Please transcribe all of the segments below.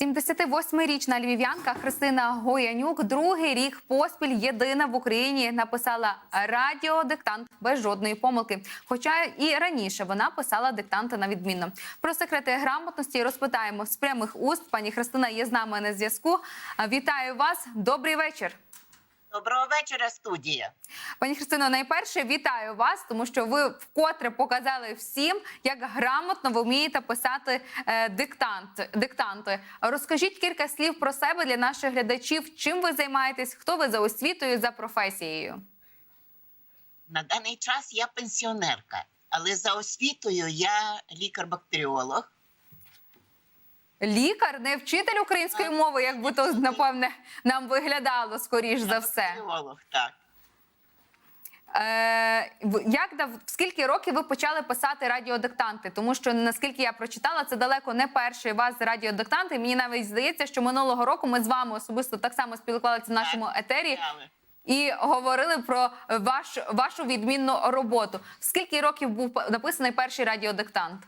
78-річна львів'янка Христина Гоянюк другий рік поспіль єдина в Україні написала радіодиктант без жодної помилки. Хоча і раніше вона писала диктанти на відмінно. Про секрети грамотності розпитаємо з прямих уст. Пані Христина є з нами на зв'язку. Вітаю вас. Добрий вечір. Доброго вечора, студія. Пані Христино, найперше вітаю вас, тому що ви вкотре показали всім, як грамотно ви вмієте писати е, диктант, диктанти. Розкажіть кілька слів про себе для наших глядачів. Чим ви займаєтесь? Хто ви за освітою, за професією? На даний час я пенсіонерка, але за освітою я лікар-бактеріолог. Лікар, не вчитель української мови, як би то напевне нам виглядало скоріш за все. Так. Е, як дав скільки років ви почали писати радіодиктанти? Тому що наскільки я прочитала, це далеко не перший вас радіодиктанти. Мені навіть здається, що минулого року ми з вами особисто так само спілкувалися в нашому етері і говорили про ваш, вашу відмінну роботу. Скільки років був написаний перший радіодиктант?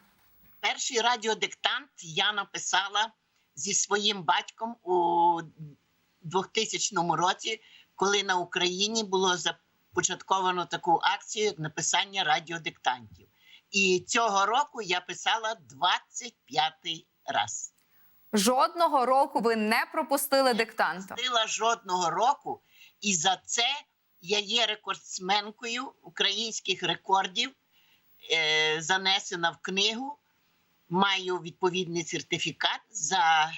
Перший радіодиктант я написала зі своїм батьком у 2000 році, коли на Україні було започатковано таку акцію як написання радіодиктантів. І цього року я писала 25 раз. Жодного року ви не пропустили диктанту. пропустила жодного року, і за це я є рекордсменкою українських рекордів, е, занесена в книгу. Маю відповідний сертифікат за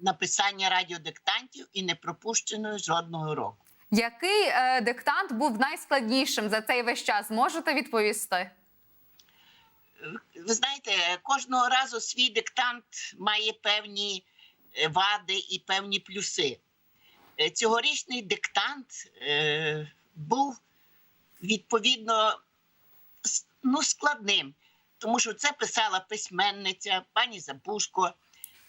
написання радіодиктантів і не пропущено жодного року. Який е, диктант був найскладнішим за цей весь час? Можете відповісти? Ви знаєте, кожного разу свій диктант має певні е, вади і певні плюси. Е, Цьогорічний диктант е, був відповідно ну, складним, тому що це писала письменниця пані Забушко,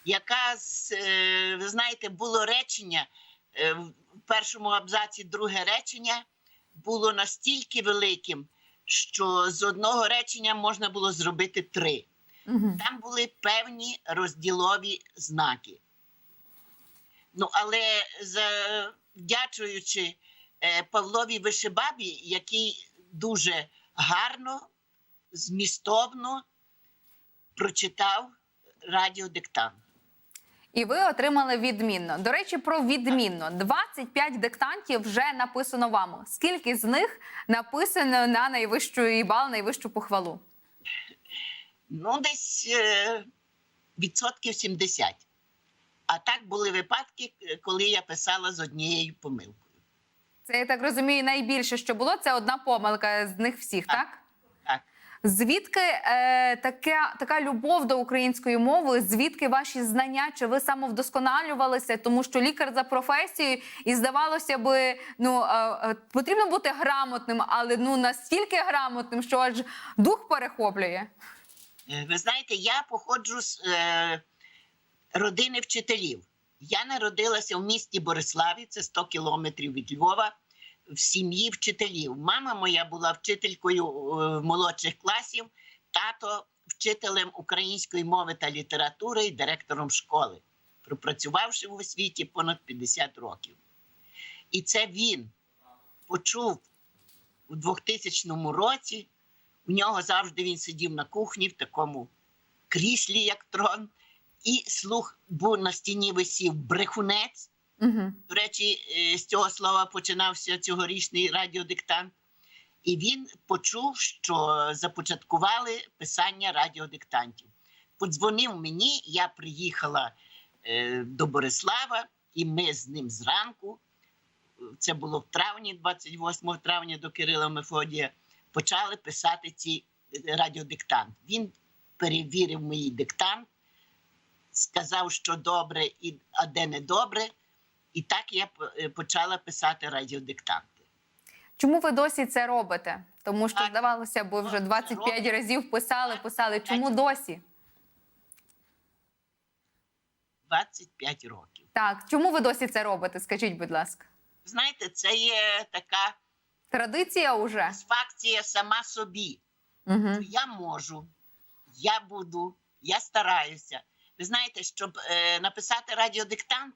яка е, ви знаєте, було речення е, в першому абзаці, друге речення було настільки великим, що з одного речення можна було зробити три. Угу. Там були певні розділові знаки. Ну, але завдячуючи е, Павлові Вишибабі, який дуже гарно, змістовно прочитав радіодиктант. І ви отримали відмінно. До речі, про відмінно 25 диктантів вже написано вами. Скільки з них написано на найвищу бал, найвищу похвалу? Ну, десь е, відсотків 70. А так були випадки, е, коли я писала з однією помилкою. Це я так розумію, найбільше, що було, це одна помилка з них всіх, так? Так. Звідки е, така, така любов до української мови? Звідки ваші знання? Чи ви самовдосконалювалися? Тому що лікар за професією, і здавалося би, ну е, е, потрібно бути грамотним, але ну настільки грамотним, що аж дух перехоплює. Е, Ви знаєте, я походжу з е, родини вчителів. Я народилася в місті Бориславі, це 100 кілометрів від Львова, в сім'ї вчителів. Мама моя була вчителькою е, молодших класів, тато вчителем української мови та літератури і директором школи, пропрацювавши в освіті понад 50 років. І це він почув у 2000 році. У нього завжди він сидів на кухні в такому кріслі, як трон, і слух був на стіні висів брехунець. Угу. До речі, е, з цього слова починався цьогорічний радіодиктант. І він почув, що започаткували писання радіодиктантів. Подзвонив мені, я приїхала е, до Борислава, і ми з ним зранку, це було в травні, 28 травня до Кирила Мефодія, почали писати ці е, радіодиктант. Він перевірив мій диктант, сказав, що добре, і, а де не добре. І так я е, почала писати радіодиктанти. Чому ви досі це робите? Тому що здавалося б, ви вже 25 разів писали, писали. Чому досі? 25 років. Так, чому ви досі це робите? Скажіть, будь ласка, Знаєте, це є така традиція уже? факція сама собі. Угу. Я можу, я буду, я стараюся. Ви знаєте, щоб е, написати радіодиктант,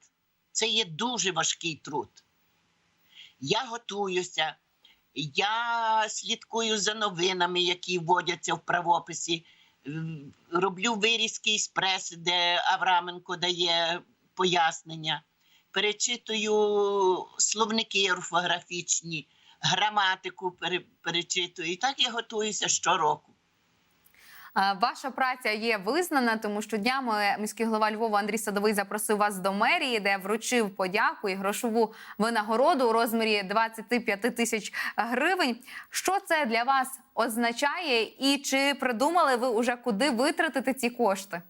це є дуже важкий труд. Я готуюся, я слідкую за новинами, які вводяться в правописі. Роблю вирізки з преси, де Авраменко дає пояснення, перечитую словники орфографічні, граматику перечитую. І так я готуюся щороку. Е, Ваша праця є визнана, тому що днями міський голова Львова Андрій Садовий запросив вас до мерії, де вручив подяку і грошову винагороду у розмірі 25 тисяч гривень. Що це для вас означає, і чи придумали ви уже куди витратити ці кошти?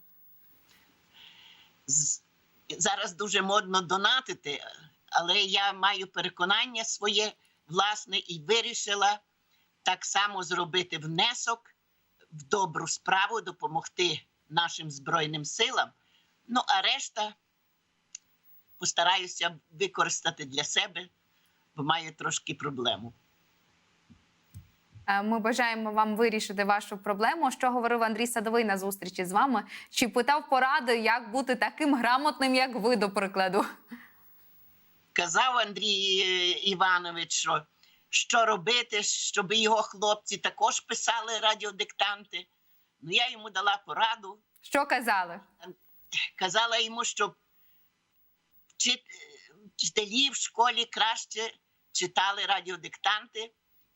зараз дуже модно донатити, але я маю переконання своє власне і вирішила так само зробити внесок в добру справу, допомогти нашим Збройним силам. Ну, а решта постараюся використати для себе, бо маю трошки проблему. Е, Ми бажаємо вам вирішити вашу проблему. Що говорив Андрій Садовий на зустрічі з вами? Чи питав поради, як бути таким грамотним, як ви, до прикладу? казав Андрій е, Іванович, що, що робити, щоб його хлопці також писали радіодиктанти. Ну, я йому дала пораду, Що казали? казала йому, що вчит- вчителі в школі краще читали радіодиктанти,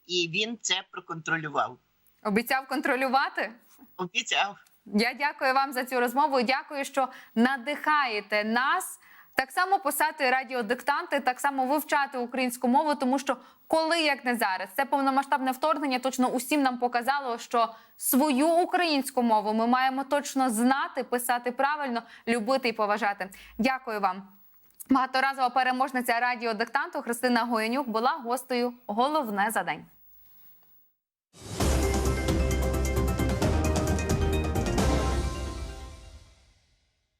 і він це проконтролював. Обіцяв контролювати? Обіцяв. Я дякую вам за цю розмову. Дякую, що надихаєте нас. Так само писати радіодиктанти, так само вивчати українську мову, тому що коли як не зараз, це повномасштабне вторгнення точно усім нам показало, що свою українську мову ми маємо точно знати, писати правильно, любити і поважати. Дякую вам. Багаторазова переможниця радіодиктанту Христина Гоянюк була гостею. Головне за день.